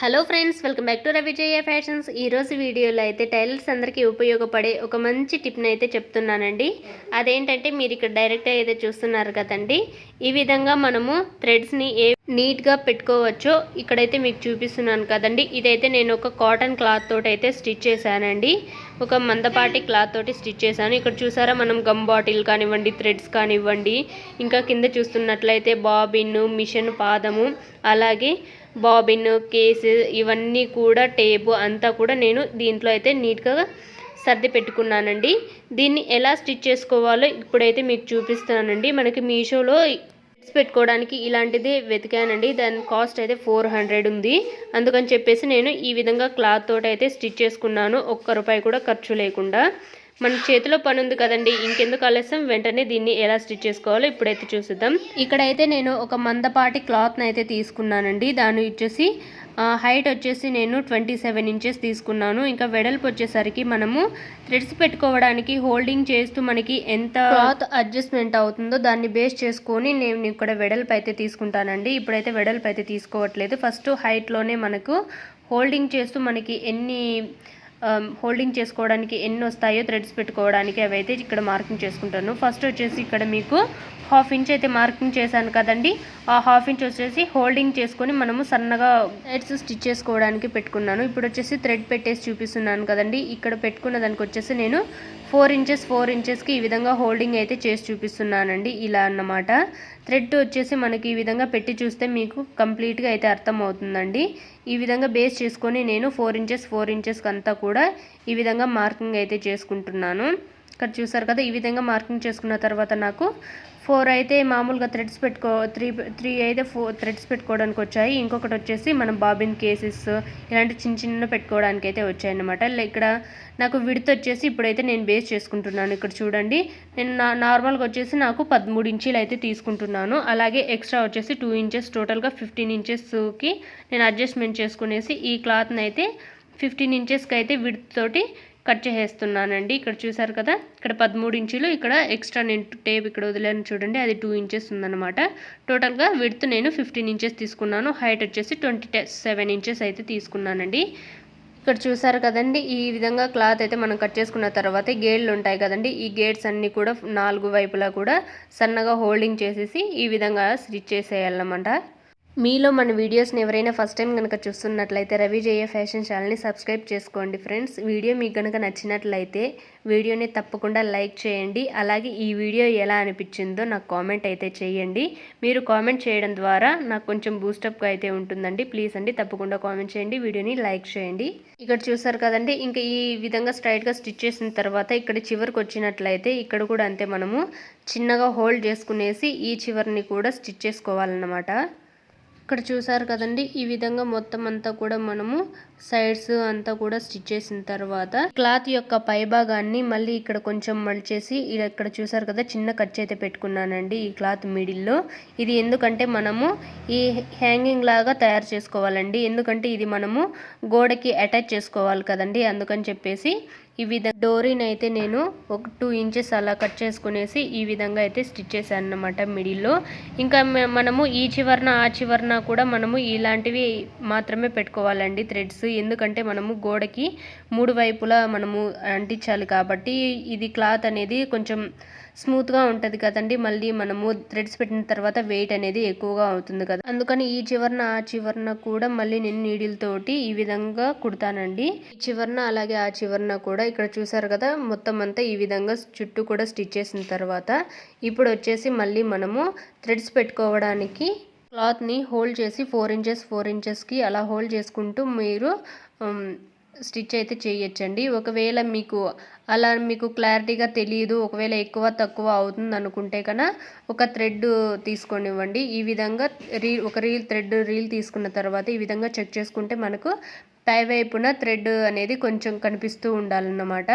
Hello friends welcome back to Ravijaya fashions. ఈరోజు వీడియోలో అయితే టైలర్స్ అందరికీ ఉపయోగపడే ఒక మంచి టిప్ని అయితే చెప్తున్నానండి. అదేంటంటే మీరు ఇక్కడ డైరెక్ట్గా అయితే చూస్తున్నారు కదండి. ఈ విధంగా మనము థ్రెడ్స్ని ఏ నీట్గా పెట్టుకోవచ్చో ఇక్కడైతే మీకు చూపిస్తున్నాను కదండి. ఇదైతే నేను ఒక కాటన్ క్లాత్ తోటి అయితే స్టిచ్ చేశానండి. ఒక మందపాటి క్లాత్ తోటి స్టిచ్ చేశాను. ఇక్కడ చూసారా మనం గమ్ బాటిల్ కానివ్వండి థ్రెడ్స్ కానివ్వండి ఇంకా కింద చూస్తున్నట్లయితే బాబిన్ మిషన్ పాదము అలాగే బాబిన్ కేసు ఇవన్నీ కూడా టేపు అంతా కూడా నేను దీంట్లో అయితే నీట్గా సర్ది పెట్టుకున్నానండి. దీన్ని ఎలా స్టిచ్ చేసుకోవాలో ఇప్పుడైతే మీకు చూపిస్తానండి. మనకి మీషోలో పెట్టుకోవడానికి ఇలాంటిది వెతికానండి. దాని కాస్ట్ అయితే ఫోర్ హండ్రెడ్ ఉంది. అందుకని చెప్పేసి నేను ఈ విధంగా క్లాత్ తోటి అయితే స్టిచ్ చేసుకున్నాను. ఒక్క రూపాయి కూడా ఖర్చు లేకుండా. మన చేతిలో పని ఉంది కదండి. ఇంకెందుకు ఆలస్యం? వెంటనే దీన్ని ఎలా స్టిచ్ చేసుకోవాలో ఇప్పుడైతే చూసిద్దాం. ఇక్కడైతే నేను ఒక మందపాటి క్లాత్ని అయితే తీసుకున్నానండి దాని వచ్చేసి హైట్ వచ్చేసి నేను ట్వంటీ సెవెన్ ఇంచెస్ తీసుకున్నాను. ఇంకా వెడల్పు వచ్చేసరికి మనము థ్రెడ్స్ పెట్టుకోవడానికి హోల్డింగ్ చేస్తూ మనకి ఎంత క్లాత్ అడ్జస్ట్మెంట్ అవుతుందో దాన్ని బేస్ చేసుకొని నేను ఇక్కడ వెడల్పు అయితే తీసుకుంటానండి. ఇప్పుడైతే వెడల్పు అయితే తీసుకోవట్లేదు. ఫస్ట్ హైట్లోనే మనకు హోల్డింగ్ చేస్తూ మనకి ఎన్ని Um, హోల్డింగ్ చేసుకోవడానికి ఎన్ని వస్తాయో థ్రెడ్స్ పెట్టుకోవడానికి అవి అయితే ఇక్కడ మార్కింగ్ చేసుకుంటాను. ఫస్ట్ వచ్చేసి ఇక్కడ మీకు హాఫ్ ఇంచ్ అయితే మార్కింగ్ చేశాను కదండి. ఆ హాఫ్ ఇంచ్ వచ్చేసి హోల్డింగ్ చేసుకొని మనము సన్నగా థ్రెడ్స్ స్టిచ్ చేసుకోవడానికి పెట్టుకున్నాను. ఇప్పుడు వచ్చేసి థ్రెడ్ పెట్టేసి చూపిస్తున్నాను కదండి. ఇక్కడ పెట్టుకున్న దానికి వచ్చేసి నేను ఫోర్ ఇంచెస్ ఫోర్ ఇంచెస్కి ఈ విధంగా హోల్డింగ్ అయితే చేసి చూపిస్తున్నానండి. ఇలా అన్నమాట. థ్రెడ్ వచ్చేసి మనకి ఈ విధంగా పెట్టి చూస్తే మీకు కంప్లీట్గా అయితే అర్థమవుతుందండి. ఈ విధంగా బేస్ చేసుకొని నేను ఫోర్ ఇంచెస్ ఫోర్ ఇంచెస్కి అంతా కూడా ఈ విధంగా మార్కింగ్ అయితే చేసుకుంటున్నాను. ఇక్కడ చూసారు కదా ఈ విధంగా మార్కింగ్ చేసుకున్న తర్వాత నాకు ఫోర్ అయితే మామూలుగా థ్రెడ్స్ పెట్టుకో త్రీ త్రీ అయితే ఫోర్ థ్రెడ్స్ పెట్టుకోవడానికి వచ్చాయి. ఇంకొకటి వచ్చేసి మనం బాబిన్ కేసెస్ ఇలాంటి చిన్న చిన్న పెట్టుకోవడానికి అయితే వచ్చాయన్నమాట. ఇక్కడ నాకు విడత వచ్చేసి ఇప్పుడైతే నేను బేస్ చేసుకుంటున్నాను. ఇక్కడ చూడండి నేను నా నార్మల్గా వచ్చేసి నాకు పదమూడు ఇంచీలు అయితే తీసుకుంటున్నాను. అలాగే ఎక్స్ట్రా వచ్చేసి టూ ఇంచెస్ టోటల్గా ఫిఫ్టీన్ ఇంచెస్కి నేను అడ్జస్ట్మెంట్ చేసుకునేసి ఈ క్లాత్ని అయితే ఫిఫ్టీన్ ఇంచెస్కి అయితే విడ్త్ తోటి కట్ చేసేస్తున్నానండి. ఇక్కడ చూసారు కదా? ఇక్కడ పదమూడు ఇంచులు ఇక్కడ ఎక్స్ట్రా నేను టేప్ ఇక్కడ వదిలేను చూడండి. అది టూ ఇంచెస్ ఉందన్నమాట. టోటల్గా విడ్త్ నేను ఫిఫ్టీన్ ఇంచెస్ తీసుకున్నాను. హైట్ వచ్చేసి ట్వంటీ సెవెన్ ఇంచెస్ అయితే తీసుకున్నానండి. ఇక్కడ చూసారు కదండి? ఈ విధంగా క్లాత్ అయితే మనం కట్ చేసుకున్న తర్వాత గేట్లు ఉంటాయి కదండి? ఈ గేట్స్ అన్నీ కూడా నాలుగు వైపులా కూడా సన్నగా హోల్డింగ్ చేసేసి ఈ విధంగా స్టిచ్ చేసేయాలన్నమాట. మీలో మన వీడియోస్ని ఎవరైనా ఫస్ట్ టైం కనుక చూస్తున్నట్లయితే రవి జయ ఫ్యాషన్ ఛానల్ని సబ్స్క్రైబ్ చేసుకోండి ఫ్రెండ్స్. వీడియో మీకు కనుక నచ్చినట్లయితే వీడియోని తప్పకుండా లైక్ చేయండి. అలాగే ఈ వీడియో ఎలా అనిపించిందో నాకు కామెంట్ అయితే చేయండి. మీరు కామెంట్ చేయడం ద్వారా నాకు కొంచెం బూస్టప్గా అయితే ఉంటుందండి. ప్లీజ్ అండి తప్పకుండా కామెంట్ చేయండి వీడియోని లైక్ చేయండి. ఇక్కడ చూసారు కదండి ఇంకా ఈ విధంగా స్ట్రైట్గా స్టిచ్ చేసిన తర్వాత ఇక్కడ చివరికి వచ్చినట్లయితే ఇక్కడ కూడా అంతే మనము చిన్నగా హోల్డ్ చేసుకునేసి ఈ చివరిని కూడా స్టిచ్ చేసుకోవాలన్నమాట. ఇక్కడ చూసారు కదండి ఈ విధంగా మొత్తం అంతా కూడా మనము సైడ్స్ అంతా కూడా స్టిచ్ చేసిన తర్వాత క్లాత్ యొక్క పై భాగాన్ని మళ్ళీ ఇక్కడ కొంచెం మలిచేసి ఇక్కడ చూసారు కదా చిన్న ఖర్చు అయితే పెట్టుకున్నానండి ఈ క్లాత్ మిడిల్లో ఇది ఎందుకంటే మనము ఈ హ్యాంగింగ్ లాగా తయారు చేసుకోవాలండి. ఎందుకంటే ఇది మనము గోడకి అటాచ్ చేసుకోవాలి కదండి. అందుకని చెప్పేసి ఈ విధంగా డోరీని అయితే నేను ఒక టూ ఇంచెస్ అలా కట్ చేసుకునేసి ఈ విధంగా అయితే స్టిచ్ చేశాను అనమాట మిడిల్లో ఇంకా మనము ఈ చివరన ఆ చివరన కూడా మనము ఇలాంటివి మాత్రమే పెట్టుకోవాలండి. థ్రెడ్స్ ఎందుకంటే మనము గోడకి మూడు వైపులా మనము అంటించాలి కాబట్టి ఇది క్లాత్ అనేది కొంచెం స్మూత్గా ఉంటుంది కదండి. మళ్ళీ మనము థ్రెడ్స్ పెట్టిన తర్వాత వెయిట్ అనేది ఎక్కువగా అవుతుంది కదా. అందుకని ఈ చివరన ఆ చివరన కూడా మళ్ళీ నేను నీడిల్తోటి ఈ విధంగా కుడతానండి. ఈ చివరన అలాగే ఆ చివరన కూడా ఇక్కడ చూసారు కదా మొత్తం అంతా ఈ విధంగా చుట్టూ కూడా స్టిచ్ చేసిన తర్వాత ఇప్పుడు వచ్చేసి మళ్ళీ మనము థ్రెడ్స్ పెట్టుకోవడానికి క్లాత్ని హోల్డ్ చేసి ఫోర్ ఇంచెస్ ఫోర్ ఇంచెస్కి అలా హోల్డ్ చేసుకుంటూ మీరు స్టిచ్ అయితే చేయొచ్చండి. ఒకవేళ మీకు అలా మీకు క్లారిటీగా తెలియదు ఒకవేళ ఎక్కువ తక్కువ అవుతుంది అనుకుంటే కన్నా ఒక థ్రెడ్ తీసుకొనివ్వండి. ఈ విధంగా రీల్ ఒక రీల్ థ్రెడ్ రీల్ తీసుకున్న తర్వాత ఈ విధంగా చెక్ చేసుకుంటే మనకు పై వైపున థ్రెడ్ అనేది కొంచెం కనిపిస్తూ ఉండాలన్నమాట.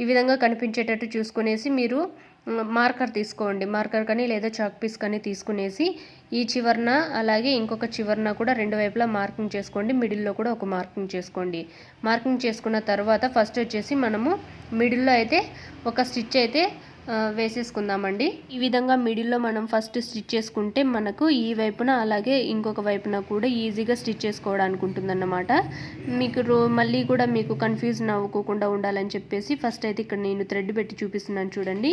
ఈ విధంగా కనిపించేటట్టు చూసుకునేసి మీరు మార్కర్ తీసుకోండి. మార్కర్ కానీ లేదా చాక్ పీస్ కానీ తీసుకునేసి ఈ చివరన అలాగే ఇంకొక చివరన కూడా రెండు వైపులా మార్కింగ్ చేసుకోండి. మిడిల్లో కూడా ఒక మార్కింగ్ చేసుకోండి. మార్కింగ్ చేసుకున్న తర్వాత ఫస్ట్ వచ్చేసి మనము మిడిల్లో అయితే ఒక స్టిచ్ అయితే వేసేసుకుందామండి. ఈ విధంగా మిడిల్లో మనం ఫస్ట్ స్టిచ్ చేసుకుంటే మనకు ఈ వైపున అలాగే ఇంకొక వైపున కూడా ఈజీగా స్టిచ్ చేసుకోవడానికి ఉంటుందన్నమాట. మీకు రో మళ్ళీ కూడా మీకు కన్ఫ్యూజన్ అవ్వకోకుండా ఉండాలని చెప్పేసి ఫస్ట్ అయితే ఇక్కడ నేను థ్రెడ్ పెట్టి చూపిస్తున్నాను చూడండి.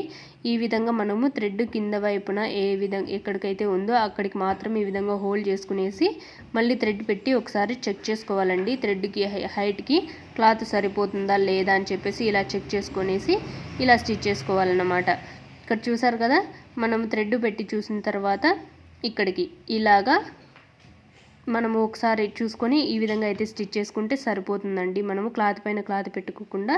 ఈ విధంగా మనము థ్రెడ్ కింద వైపున ఏ విధంగా ఎక్కడికైతే ఉందో అక్కడికి మాత్రం ఈ విధంగా హోల్డ్ చేసుకునేసి మళ్ళీ థ్రెడ్ పెట్టి ఒకసారి చెక్ చేసుకోవాలండి. థ్రెడ్కి హైట్కి క్లాత్ సరిపోతుందా లేదా అని చెప్పేసి ఇలా చెక్ చేసుకొనేసి ఇలా స్టిచ్ చేసుకోవాలన్నమాట. ఇక్కడ చూసారు కదా? మనం థ్రెడ్ పెట్టి చూసిన తర్వాత ఇక్కడికి ఇలాగా మనము ఒకసారి చూసుకొని ఈ విధంగా అయితే స్టిచ్ చేసుకుంటే సరిపోతుందండి. మనము క్లాత్ పైన క్లాత్ పెట్టుకోకుండా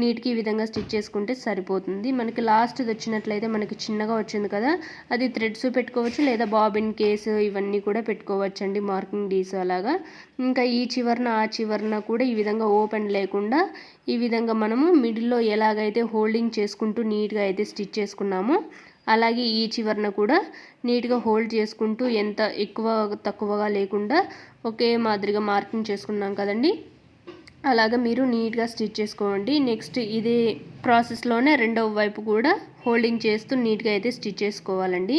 నీట్కి ఈ విధంగా స్టిచ్ చేసుకుంటే సరిపోతుంది. మనకి లాస్ట్ వచ్చినట్లయితే మనకి చిన్నగా వచ్చింది కదా అది థ్రెడ్స్ పెట్టుకోవచ్చు లేదా బాబిన్ కేసు ఇవన్నీ కూడా పెట్టుకోవచ్చు అండి మార్కింగ్ డీస్ అలాగా. ఇంకా ఈ చివరన ఆ చివరన కూడా ఈ విధంగా ఓపెన్ లేకుండా ఈ విధంగా మనము మిడిల్లో ఎలాగైతే హోల్డింగ్ చేసుకుంటూ నీట్గా అయితే స్టిచ్ చేసుకున్నామో అలాగే ఈ చివరన కూడా నీట్గా హోల్డ్ చేసుకుంటూ ఎంత ఎక్కువ తక్కువగా లేకుండా ఒకే మాదిరిగా మార్కింగ్ చేసుకున్నాం కదండి. అలాగా మీరు నీట్గా స్టిచ్ చేసుకోండి. నెక్స్ట్ ఇదే ప్రాసెస్లోనే రెండవ వైపు కూడా హోల్డింగ్ చేస్తూ నీట్గా అయితే స్టిచ్ చేసుకోవాలండి.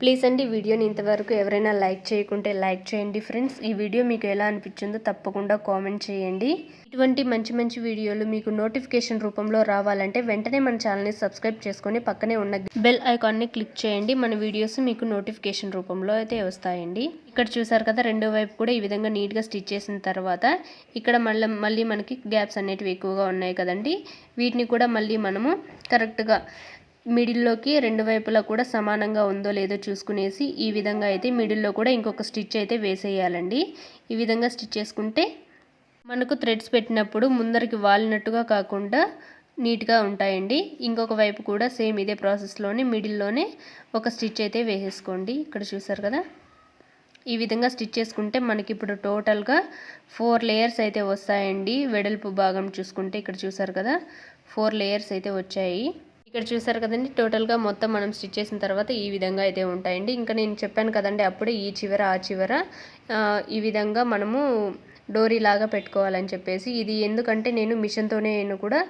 ప్లీజ్ అండి వీడియోని ఇంతవరకు ఎవరైనా లైక్ చేయకుంటే లైక్ చేయండి ఫ్రెండ్స్. ఈ వీడియో మీకు ఎలా అనిపించిందో తప్పకుండా కామెంట్ చేయండి. ఇటువంటి మంచి మంచి వీడియోలు మీకు నోటిఫికేషన్ రూపంలో రావాలంటే వెంటనే మన ఛానల్ని సబ్స్క్రైబ్ చేసుకొని పక్కనే ఉన్న బెల్ ఐకాన్ని క్లిక్ చేయండి. మన వీడియోస్ మీకు నోటిఫికేషన్ రూపంలో అయితే వస్తాయండి. ఇక్కడ చూసారు కదా రెండో వైపు కూడా ఈ విధంగా నీట్గా స్టిచ్ చేసిన తర్వాత ఇక్కడ మళ్ళీ మళ్ళీ మనకి గ్యాప్స్ అనేటివి ఎక్కువగా ఉన్నాయి కదండి. వీటిని కూడా మళ్ళీ మనము కరెక్ట్గా మిడిల్లోకి రెండు వైపులా కూడా సమానంగా ఉందో లేదో చూసుకునేసి ఈ విధంగా అయితే మిడిల్లో కూడా ఇంకొక స్టిచ్ అయితే వేసేయాలండి. ఈ విధంగా స్టిచ్ చేసుకుంటే మనకు థ్రెడ్స్ పెట్టినప్పుడు ముందరికి వాలినట్టుగా కాకుండా నీట్గా ఉంటాయండి. ఇంకొక వైపు కూడా సేమ్ ఇదే ప్రాసెస్లోనే మిడిల్లోనే ఒక స్టిచ్ అయితే వేసేసుకోండి. ఇక్కడ చూసారు కదా? ఈ విధంగా స్టిచ్ చేసుకుంటే మనకి ఇప్పుడు టోటల్గా ఫోర్ లేయర్స్ అయితే వస్తాయండి. వెడల్పు భాగం చూసుకుంటే ఇక్కడ చూసారు కదా? ఫోర్ లేయర్స్ అయితే వచ్చాయి. ఇక్కడ చూసారు కదండి టోటల్గా మొత్తం మనం స్టిచ్ చేసిన తర్వాత ఈ విధంగా అయితే ఉంటాయండి. ఇంకా నేను చెప్పాను కదండి అప్పుడే ఈ చివర ఆ చివర ఈ విధంగా మనము డోరీ లాగా పెట్టుకోవాలని చెప్పేసి ఇది ఎందుకంటే నేను మిషన్తోనే నేను కూడా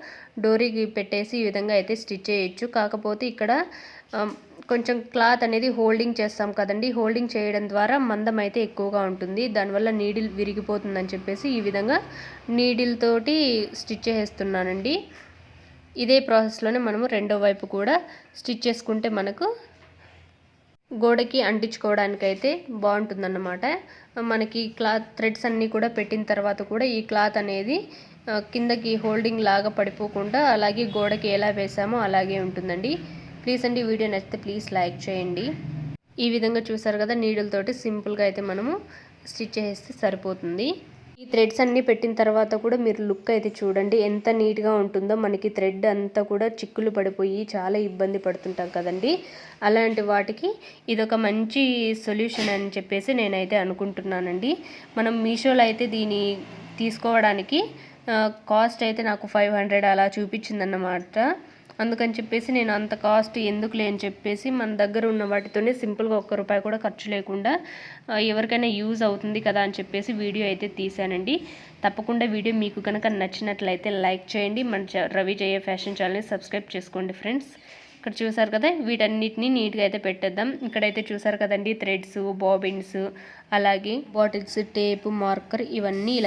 డోరీకి పెట్టేసి ఈ విధంగా అయితే స్టిచ్ చేయొచ్చు. కాకపోతే ఇక్కడ కొంచెం క్లాత్ అనేది హోల్డింగ్ చేస్తాం కదండి హోల్డింగ్ చేయడం ద్వారా మందం అయితే ఎక్కువగా ఉంటుంది. దానివల్ల నీడిల్ విరిగిపోతుందని చెప్పేసి ఈ విధంగా నీడిల్ తోటి స్టిచ్ చేస్తున్నానండి. ఇదే ప్రాసెస్లోనే మనము రెండో వైపు కూడా స్టిచ్ చేసుకుంటే మనకు గోడకి అంటించుకోవడానికైతే బాగుంటుందన్నమాట. మనకి క్లాత్ థ్రెడ్స్ అన్నీ కూడా పెట్టిన తర్వాత కూడా ఈ క్లాత్ అనేది కిందకి హోల్డింగ్ లాగా పడిపోకుండా అలాగే గోడకి ఎలా వేసామో అలాగే ఉంటుందండి. ప్లీజ్ అండి వీడియో నచ్చితే ప్లీజ్ లైక్ చేయండి. ఈ విధంగా చూసారు కదా నీడిల్తోటి సింపుల్గా అయితే మనము స్టిచ్ చేస్తే సరిపోతుంది. ఈ థ్రెడ్స్ అన్నీ పెట్టిన తర్వాత కూడా మీరు లుక్ అయితే చూడండి. ఎంత నీట్గా ఉంటుందో మనకి థ్రెడ్ అంతా కూడా చిక్కులు పడిపోయి చాలా ఇబ్బంది పడుతుంటాం కదండి. అలాంటి వాటికి ఇదొక మంచి సొల్యూషన్ అని చెప్పేసి నేనైతే అనుకుంటున్నానండి. మనం మీషోలో అయితే దీన్ని తీసుకోవడానికి కాస్ట్ అయితే నాకు ఫైవ్ హండ్రెడ్ అలా చూపించిందన్నమాట. అందుకని చెప్పేసి నేను అంత కాస్ట్ ఎందుకులే అని చెప్పేసి మన దగ్గర ఉన్న వాటితోనే సింపుల్గా ఒక్క రూపాయి కూడా ఖర్చు లేకుండా ఎవరికైనా యూజ్ అవుతుంది కదా అని చెప్పేసి వీడియో అయితే తీసానండి తప్పకుండా వీడియో మీకు కనుక నచ్చినట్లయితే లైక్ చేయండి. మన రవి జయ ఫ్యాషన్ ఛానల్ని సబ్స్క్రైబ్ చేసుకోండి ఫ్రెండ్స్. ఇక్కడ చూసారు కదా వీటన్నిటిని నీట్గా అయితే పెట్టేద్దాం. ఇక్కడైతే చూసారు కదండి థ్రెడ్స్ బాబిన్స్ అలాగే బాటిల్స్ టేప్ మార్కర్ ఇవన్నీ ఇలా